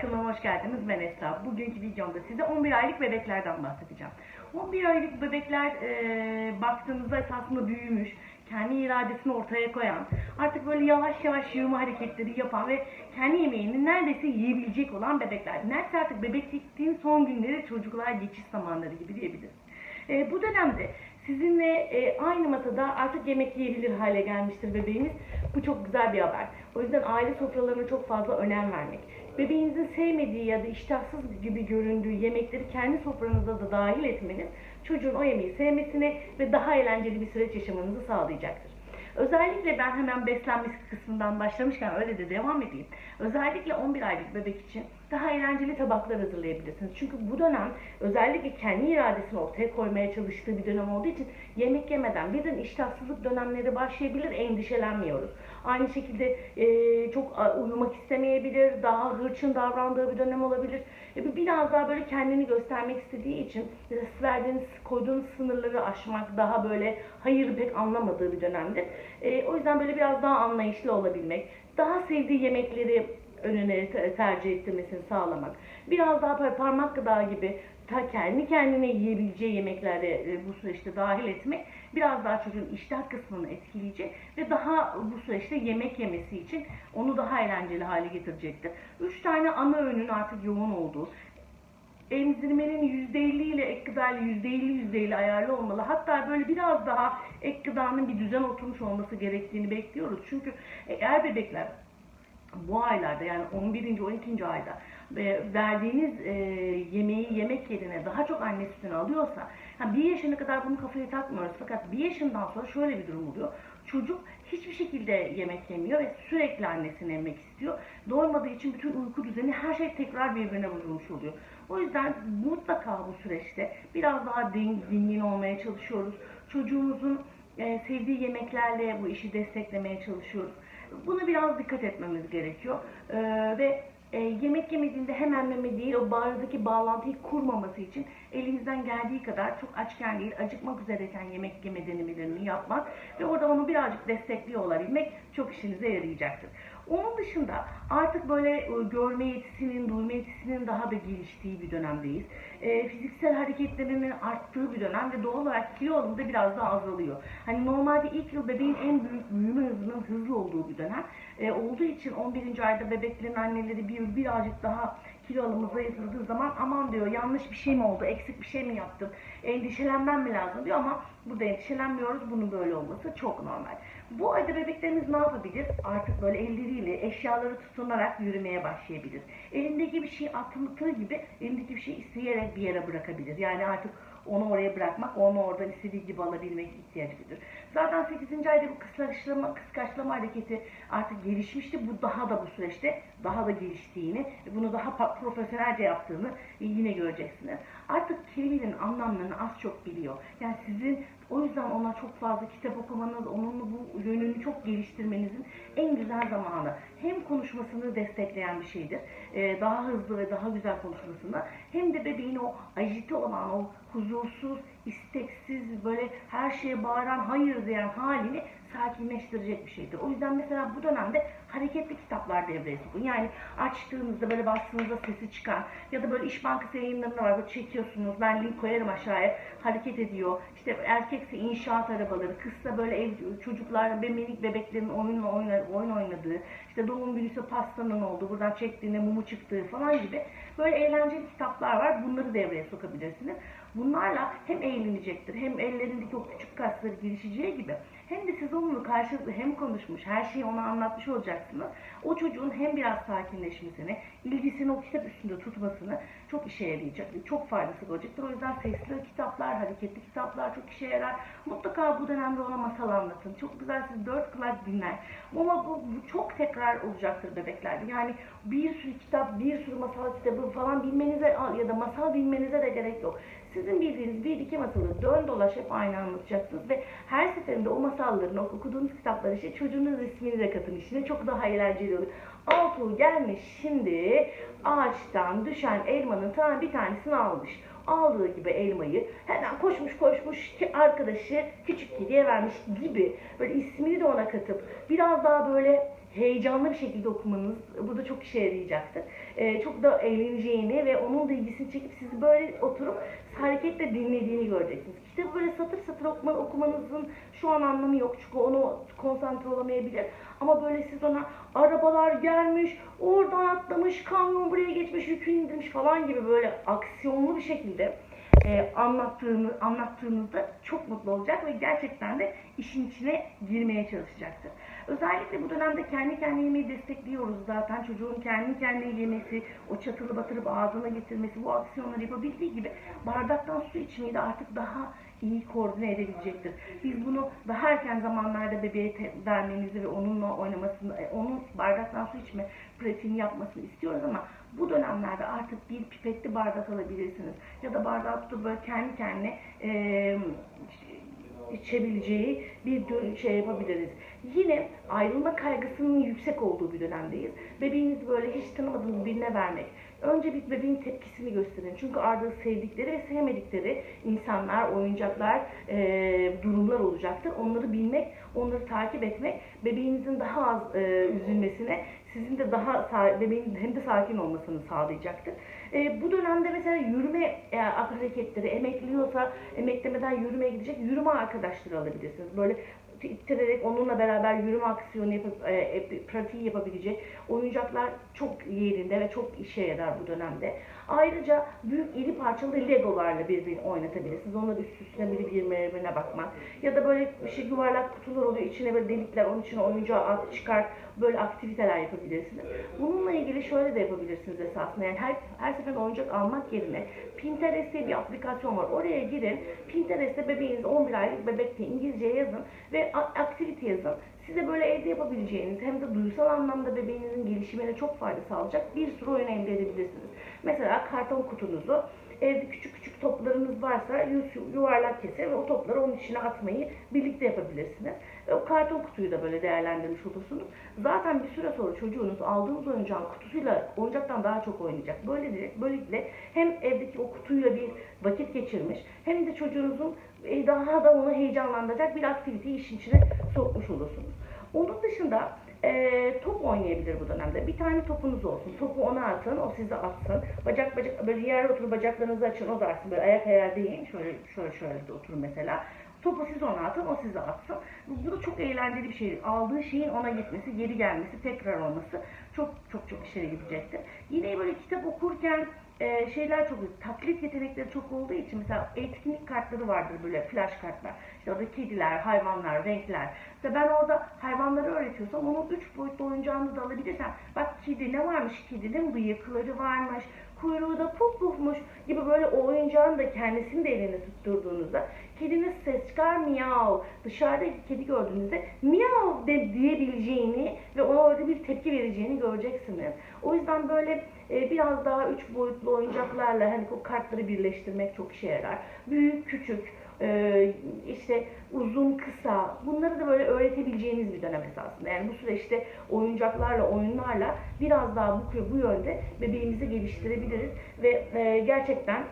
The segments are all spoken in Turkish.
kanalıma hoş geldiniz. Ben Esra. Bugünkü videomda size 11 aylık bebeklerden bahsedeceğim. 11 aylık bebekler e, baktığınızda esasında büyümüş, kendi iradesini ortaya koyan, artık böyle yavaş yavaş yığma hareketleri yapan ve kendi yemeğini neredeyse yiyebilecek olan bebekler. Neredeyse artık bebeklikliğin son günleri çocuklar geçiş zamanları gibi diyebiliriz. E, bu dönemde sizinle e, aynı masada artık yemek yiyebilir hale gelmiştir bebeğiniz. Bu çok güzel bir haber. O yüzden aile sofralarına çok fazla önem vermek. Bebeğinizin sevmediği ya da iştahsız gibi göründüğü yemekleri kendi sofranıza da dahil etmeniz çocuğun o yemeği sevmesini ve daha eğlenceli bir süreç yaşamanızı sağlayacaktır. Özellikle ben hemen beslenme kısmından başlamışken öyle de devam edeyim. Özellikle 11 aylık bebek için daha eğlenceli tabaklar hazırlayabilirsiniz. Çünkü bu dönem özellikle kendi iradesini ortaya koymaya çalıştığı bir dönem olduğu için yemek yemeden birden iştahsızlık dönemleri başlayabilir, endişelenmiyoruz. Aynı şekilde e, çok uyumak istemeyebilir, daha hırçın davrandığı bir dönem olabilir. E, biraz daha böyle kendini göstermek istediği için verdiğiniz, koyduğunuz sınırları aşmak daha böyle hayır pek anlamadığı bir dönemdir. E, o yüzden böyle biraz daha anlayışlı olabilmek, daha sevdiği yemekleri önüne te- tercih ettirmesini sağlamak. Biraz daha parmak gıda gibi ta kendi kendine yiyebileceği yemeklerde e, bu süreçte dahil etmek biraz daha çocuğun iştah kısmını etkileyecek ve daha bu süreçte yemek yemesi için onu daha eğlenceli hale getirecektir. Üç tane ana öğünün artık yoğun olduğu, emzirmenin %50 ile ek gıdayla %50 %50 ayarlı olmalı. Hatta böyle biraz daha ek gıdanın bir düzen oturmuş olması gerektiğini bekliyoruz. Çünkü eğer bebekler bu aylarda yani 11. 12. ayda verdiğiniz e, yemeği yemek yerine daha çok anne sütünü alıyorsa bir yaşına kadar bunu kafaya takmıyoruz fakat bir yaşından sonra şöyle bir durum oluyor. Çocuk hiçbir şekilde yemek yemiyor ve sürekli annesini emmek istiyor. Doymadığı için bütün uyku düzeni her şey tekrar birbirine vurulmuş oluyor. O yüzden mutlaka bu süreçte biraz daha din- dingin olmaya çalışıyoruz. Çocuğumuzun e, sevdiği yemeklerle bu işi desteklemeye çalışıyoruz. Buna biraz dikkat etmemiz gerekiyor. Ee, ve e, yemek yemediğinde hemen meme değil, o bağırdaki bağlantıyı kurmaması için elinizden geldiği kadar çok açken değil, acıkmak üzereyken yemek yeme denemelerini yapmak ve orada onu birazcık destekliyor olabilmek çok işinize yarayacaktır. Onun dışında artık böyle e, görme yetisinin, duyma yetisinin daha da geliştiği bir dönemdeyiz. E, fiziksel hareketlerinin arttığı bir dönem ve doğal olarak kilo alımı da biraz daha azalıyor. Hani normalde ilk yıl bebeğin en büyük büyüme hızının hızlı olduğu bir dönem. E, olduğu için 11. ayda bebeklerin anneleri bir birazcık daha kilo alımı zayıfladığı zaman aman diyor yanlış bir şey mi oldu, eksik bir şey mi yaptım, endişelenmem mi lazım diyor ama burada endişelenmiyoruz. Bunun böyle olması çok normal. Bu ayda bebeklerimiz ne yapabilir? Artık böyle elleriyle eşyaları tutunarak yürümeye başlayabilir. Elindeki bir şey atıldığı gibi elindeki bir şey isteyerek bir yere bırakabilir. Yani artık onu oraya bırakmak, onu oradan istediği gibi alabilmek ihtiyaç duyulur. Zaten 8. ayda bu kıskaçlama, kıskaçlama hareketi artık gelişmişti. Bu daha da bu süreçte daha da geliştiğini, bunu daha profesyonelce yaptığını yine göreceksiniz. Artık kelimenin anlamlarını az çok biliyor. Yani sizin o yüzden ona çok fazla kitap okumanız, onun bu yönünü çok geliştirmenizin en güzel zamanı. Hem konuşmasını destekleyen bir şeydir. Ee, daha hızlı ve daha güzel konuşmasında. Hem de bebeğin o ajite olan, o huzursuz, isteksiz, böyle her şeye bağıran, hayır diyen halini sakinleştirecek bir şeydir. O yüzden mesela bu dönemde hareketli kitaplar devreye sokun. Yani açtığınızda böyle bastığınızda sesi çıkan ya da böyle İş Bankası yayınlarında var. Böyle çekiyorsunuz. Ben link koyarım aşağıya. Hareket ediyor. İşte erkekse inşaat arabaları, kızsa böyle ev çocuklar ve minik bebeklerin oyunla oyna, oyun oynadığı, işte doğum günüyse pastanın olduğu, buradan çektiğinde mumu çıktığı falan gibi böyle eğlenceli kitaplar var. Bunları devreye sokabilirsiniz. Bunlarla hem eğlenecektir, hem ellerindeki o küçük kasları gelişeceği gibi hem de siz onunla karşılıklı hem konuşmuş, her şeyi ona anlatmış olacaksınız. O çocuğun hem biraz sakinleşmesini, ilgisini o kitap üstünde tutmasını çok işe yarayacak, çok faydası olacaktır. O yüzden sesli kitaplar, hareketli kitaplar çok işe yarar. Mutlaka bu dönemde ona masal anlatın. Çok güzel siz dört kulak dinler. Ama bu, bu çok tekrar olacaktır bebeklerde. Yani bir sürü kitap, bir sürü masal kitabı falan bilmenize ya da masal bilmenize de gerek yok. Sizin bildiğiniz bir iki masalı dön dolaş hep aynı anlatacaksınız ve her seferinde o masalların, okuduğunuz kitapları işte çocuğunuz ismini de katın işine çok daha eğlenceli olur. Altuğ gelmiş şimdi ağaçtan düşen elmanın tane bir tanesini almış. Aldığı gibi elmayı hemen koşmuş koşmuş ki arkadaşı küçük kediye vermiş gibi böyle ismini de ona katıp biraz daha böyle heyecanlı bir şekilde okumanız burada çok işe yarayacaktır. Ee, çok da eğleneceğini ve onun da ilgisini çekip sizi böyle oturup hareketle dinlediğini göreceksiniz. Kitabı böyle satır satır okuma, okumanızın şu an anlamı yok çünkü onu konsantre olamayabilir. Ama böyle siz ona arabalar gelmiş, oradan atlamış, kamyon buraya geçmiş, yükünü indirmiş falan gibi böyle aksiyonlu bir şekilde e, anlattığını, anlattığınızda çok mutlu olacak ve gerçekten de işin içine girmeye çalışacaktır. Özellikle bu dönemde kendi kendine yemeği destekliyoruz zaten. Çocuğun kendi kendine yemesi, o çatılı batırıp ağzına getirmesi, bu aksiyonları yapabildiği gibi bardaktan su içmeyi de artık daha iyi koordine edebilecektir. Biz bunu daha erken zamanlarda bebeğe vermemizi ve onunla oynamasını, e, onun bardaktan su içme pratiğini yapmasını istiyoruz ama bu dönemlerde artık bir pipetli bardak alabilirsiniz. Ya da bardağı tutup böyle kendi kendine içebileceği bir şey yapabiliriz. Yine ayrılma kaygısının yüksek olduğu bir dönemdeyiz. Bebeğinizi böyle hiç tanımadığınız birine vermek. Önce bir bebeğin tepkisini gösterin. Çünkü arada sevdikleri ve sevmedikleri insanlar, oyuncaklar, e, durumlar olacaktır. Onları bilmek, onları takip etmek bebeğinizin daha az e, üzülmesine, sizin de daha bebeğin hem de sakin olmasını sağlayacaktır. E, bu dönemde mesela yürüme e, hareketleri, emekliyorsa emeklemeden yürümeye gidecek yürüme arkadaşları alabilirsiniz. Böyle ittirerek onunla beraber yürüme aksiyonu yapıp e, e, pratiği yapabilecek oyuncaklar çok yerinde ve çok işe yarar bu dönemde. Ayrıca büyük iri parçalı legolarla birbirini oynatabilirsiniz. Onları üst üstüne biri birbirine bakmak. Ya da böyle bir şey yuvarlak kutular oluyor. içine böyle delikler, onun içine oyuncağı at, çıkar. Böyle aktiviteler yapabilirsiniz. Bununla ilgili şöyle de yapabilirsiniz esasında. Yani her, her seferinde oyuncak almak yerine Pinterest diye bir aplikasyon var. Oraya girin. Pinterest'te bebeğiniz 11 aylık bebek diye İngilizce yazın ve aktivite yazın. Size böyle evde yapabileceğiniz hem de duysal anlamda bebeğinizin gelişimine çok fayda sağlayacak bir sürü oyun elde edebilirsiniz. Karton kutunuzu evde küçük küçük toplarınız varsa yu- yuvarlak keser ve o topları onun içine atmayı birlikte yapabilirsiniz. Ve o karton kutuyu da böyle değerlendirmiş olursunuz. Zaten bir süre sonra çocuğunuz aldığınız oyuncağın kutusuyla oyuncaktan daha çok oynayacak. Böylelikle, böylelikle hem evdeki o kutuyla bir vakit geçirmiş hem de çocuğunuzun e, daha da onu heyecanlandıracak bir aktiviteyi işin içine sokmuş olursunuz. Onun dışında e, top oynayabilir bu dönemde. Bir tane topunuz olsun. Topu ona atın, o size atsın. Bacak bacak böyle yere oturup bacaklarınızı açın, o da atsın. Böyle ayak ayağa değil, şöyle şöyle şöyle de oturun mesela. Topu siz ona atın, o size atsın. Bu da çok eğlenceli bir şey. Aldığı şeyin ona gitmesi, geri gelmesi, tekrar olması çok çok çok işe gidecektir. Yine böyle kitap okurken e, şeyler çok taklit yetenekleri çok olduğu için mesela etkinlik kartları vardır böyle flash kartlar. İşte orada kediler, hayvanlar, renkler. İşte ben orada hayvanları öğretiyorsam onun üç boyutlu oyuncağını da alabilirsem bak kedi ne varmış kedinin bıyıkları varmış, kuyruğu da puf pufmuş gibi böyle o oyuncağın da kendisini de elinde tutturduğunuzda kediniz ses çıkar miyav. Dışarıda kedi gördüğünüzde miyav de diyebileceğini ve ona orada bir tepki vereceğini göreceksiniz. O yüzden böyle e, biraz daha üç boyutlu oyuncaklarla hani o kartları birleştirmek çok işe yarar. Büyük, küçük, e, işte uzun, kısa bunları da böyle öğretebileceğiniz bir dönem esasında. Yani bu süreçte oyuncaklarla, oyunlarla biraz daha bu, bu yönde bebeğimizi geliştirebiliriz ve e, gerçekten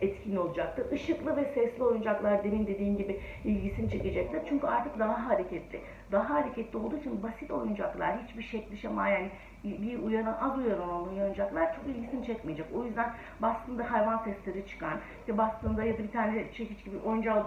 etkin olacaktır. Işıklı ve sesli oyuncaklar demin dediğim gibi ilgisini çekecektir. Çünkü artık daha hareketli. Daha hareketli olduğu için basit oyuncaklar, hiçbir şekli şema yani bir uyaran, az uyaran olan oyuncaklar çok ilgisini çekmeyecek. O yüzden bastığında hayvan sesleri çıkan, işte bastığında ya da bir tane çekiç gibi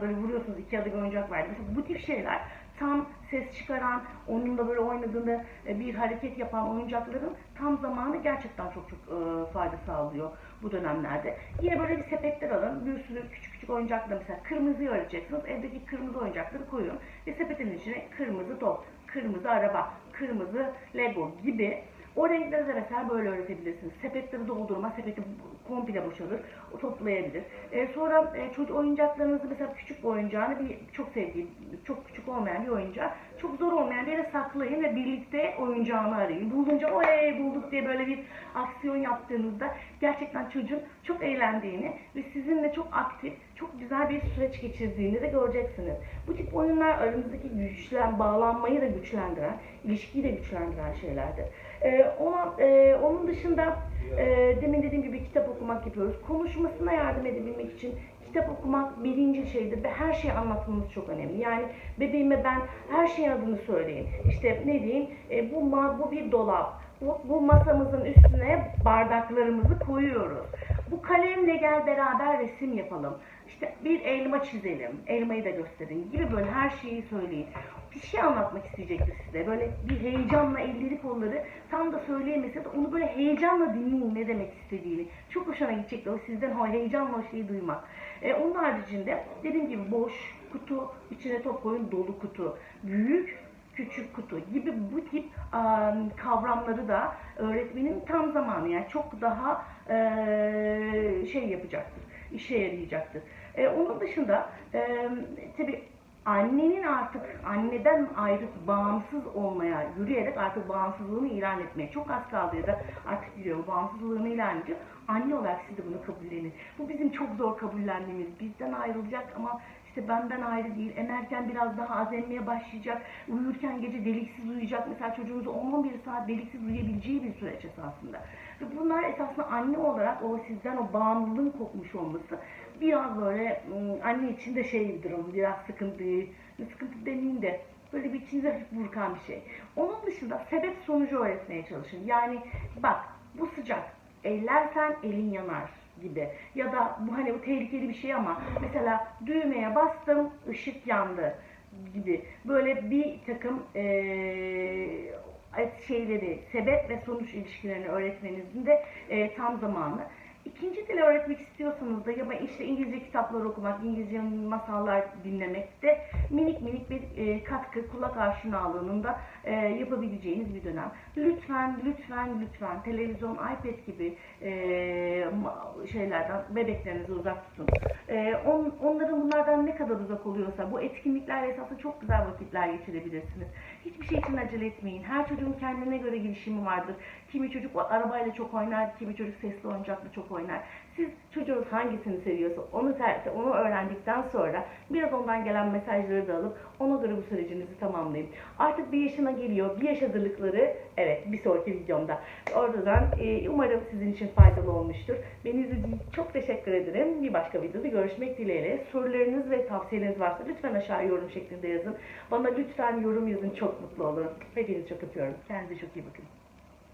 böyle vuruyorsunuz, iki adı bir oyuncak var. Mesela bu tip şeyler tam ses çıkaran, onunla böyle oynadığında e, bir hareket yapan oyuncakların tam zamanı gerçekten çok çok e, fayda sağlıyor bu dönemlerde. Yine böyle bir sepetler alın, bir sürü küçük küçük oyuncaklar mesela kırmızıyı öğreteceksiniz. Evdeki kırmızı oyuncakları koyun ve sepetin içine kırmızı top, kırmızı araba, kırmızı Lego gibi o renkleri de mesela böyle öğretebilirsiniz. Sepetleri doldurma, sepeti komple boşalır, toplayabilir. E, sonra e, çocuk oyuncaklarınızı mesela küçük bir oyuncağını bir çok sevdiğim, çok küçük olmayan bir oyuncağı çok zor olmayan bir yere saklayın ve birlikte oyuncağını arayın. Bulunca oley bulduk diye böyle bir aksiyon yaptığınızda gerçekten çocuğun çok eğlendiğini ve sizinle çok aktif, çok güzel bir süreç geçirdiğini de göreceksiniz. Bu tip oyunlar aranızdaki güçlen, bağlanmayı da güçlendiren, ilişkiyi de güçlendiren şeylerdir. Ee, ona, e, onun dışında e, demin dediğim gibi kitap okumak yapıyoruz. Konuşmasına yardım edebilmek için kitap okumak birinci şeydir ve her şeyi anlatmamız çok önemli. Yani bebeğime ben her şeyin adını söyleyin. İşte ne diyeyim, e, bu, bu bir dolap. Bu, bu masamızın üstüne bardaklarımızı koyuyoruz. Bu kalemle gel beraber resim yapalım. İşte bir elma çizelim, elmayı da gösterin gibi böyle her şeyi söyleyin. Bir şey anlatmak isteyecektir size. Böyle bir heyecanla elleri kolları tam da söyleyemese de onu böyle heyecanla dinleyin ne demek istediğini. Çok hoşuna gidecektir o sizden o heyecanla o şeyi duymak. E, onun haricinde dediğim gibi boş kutu, içine top koyun dolu kutu, büyük küçük kutu gibi bu tip em, kavramları da öğretmenin tam zamanı yani çok daha şey yapacaktır, işe yarayacaktır. E, onun dışında e, tabii annenin artık anneden ayrı bağımsız olmaya, yürüyerek artık bağımsızlığını ilan etmeye çok az kaldı ya da artık biliyorum bağımsızlığını ilan ediyor. Anne olarak siz de bunu kabullenin. Bu bizim çok zor kabullendiğimiz. Bizden ayrılacak ama işte benden ayrı değil. Emerken biraz daha az emmeye başlayacak. Uyurken gece deliksiz uyuyacak. Mesela çocuğunuz 10-11 saat deliksiz uyuyabileceği bir süreç esasında. Ve bunlar esasında anne olarak o sizden o bağımlılığın kopmuş olması biraz böyle ım, anne için de şey bir durum. Biraz sıkıntı, sıkıntı demeyeyim de böyle bir içinize hafif burkan bir şey. Onun dışında sebep sonucu öğretmeye çalışın. Yani bak bu sıcak. Ellersen elin yanar gibi. Ya da bu hani bu tehlikeli bir şey ama mesela düğmeye bastım ışık yandı gibi. Böyle bir takım eee, şeyleri, sebep ve sonuç ilişkilerini öğretmenizin de eee, tam zamanı. İkinci dil öğretmek istiyorsanız da ya da işte İngilizce kitaplar okumak, İngilizce masallar dinlemek de minik minik bir e, katkı kulak aşinalığının da e, yapabileceğiniz bir dönem. Lütfen, lütfen, lütfen televizyon, iPad gibi e, şeylerden bebeklerinizi uzak tutun. E, on, onların bunlardan ne kadar uzak oluyorsa bu etkinliklerle esasında çok güzel vakitler geçirebilirsiniz. Hiçbir şey için acele etmeyin. Her çocuğun kendine göre gelişimi vardır. Kimi çocuk arabayla çok oynar, kimi çocuk sesli oyuncakla çok oynar. Siz çocuğunuz hangisini seviyorsa onu ter- onu öğrendikten sonra biraz ondan gelen mesajları da alıp ona göre bu sürecinizi tamamlayın. Artık bir yaşına geliyor. Bir yaş hazırlıkları evet bir sonraki videomda. Oradan e, umarım sizin için faydalı olmuştur. Beni izlediğiniz çok teşekkür ederim. Bir başka videoda görüşmek dileğiyle. Sorularınız ve tavsiyeleriniz varsa lütfen aşağı yorum şeklinde yazın. Bana lütfen yorum yazın. Çok mutlu olurum. Hepinizi çok öpüyorum. Kendinize çok iyi bakın.